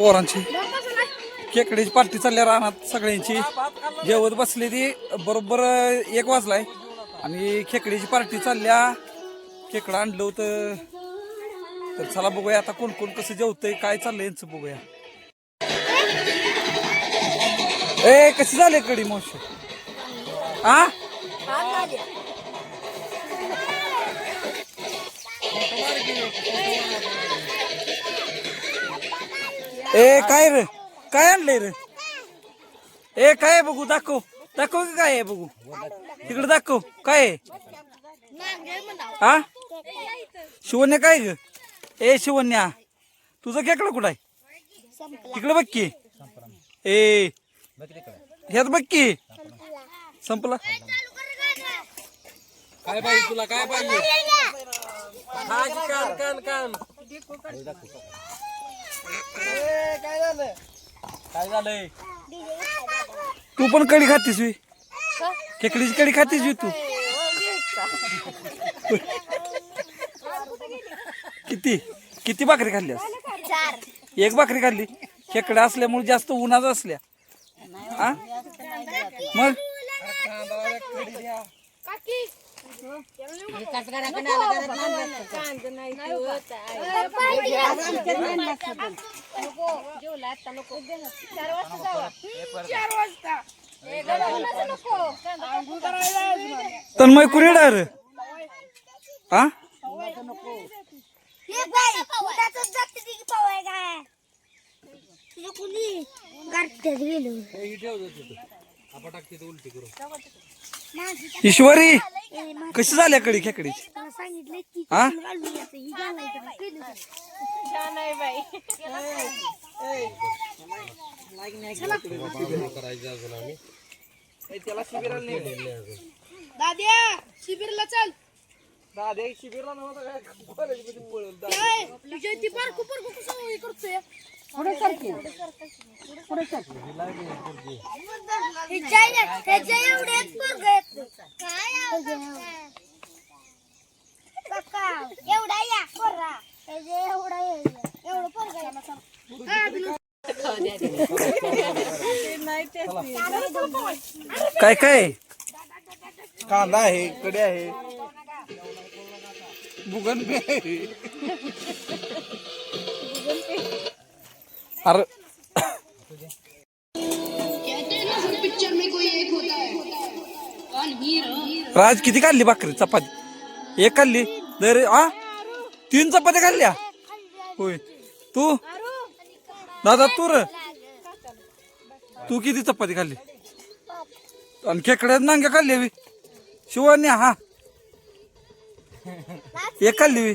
पोरांची. खेकडीची पार्टी चालल्या रानात सगळ्यांची. जेवत बसली ती बरोबर एक वाजलाय. आणि खेकडीची पार्टी चालल्या. खेकडं आणलं होतं. तर चला बघूया आता कोण कोण कसं जेवतंय काय चाललंय यांचं बघूया. ए कशी झाले कडी मोश आ? ए काय रे? काय आणलंय रे? ए काय बघू दाखव. दाखव की काय आहे बघू. तिकडे दाखव काय आहे? हा? शिवन्या काय ग? ए शिवन्या तुझं खेकडं कुठं आहे? तिकडे बघ की. ए ह्यात बघ की. संपला. काय पाहिजे तुला? काय पाहिजे? कान कान कान. काय झालं काय झालंय तू पण कडी खातीस वी खेकडीची कडी खातीस वी तू? किती? किती भाकरी खाल्ल्यास? एक भाकरी खाल्ली? खेकड्या असल्यामुळे जास्त उन्हाच असल्या. हा मग? तन्मय कुणी डार हा? ईश्वरी! कशी झाल्या कडी खेकडीची मला सांगितलं की हा? घालून यायचं ही घालायचं. नाही. केलं तर. दाद्या शिबिरला चल. काय? तुझ्या ती बारकू बारकू कसं हे करतोय ह्याच्या ह्याच्या एवढेच पोरगं आहेत. काका, एवढा या पोरा ह्याच्या एवढा या. एवढं पोरगं आहे. काय काय कांदा आहे कडे आहे बुगन आहे अरे. राज किती काढली भाकरी? चपाती. एक काढली दर आ? तीन चपात्या खाल्ल्या? होय. तू? दादा तू र. तू किती चपाती खाल्ली? आणि खेकड्यात नांग्या खाल्ली बी. शिवान्या हा. एक खाल्ली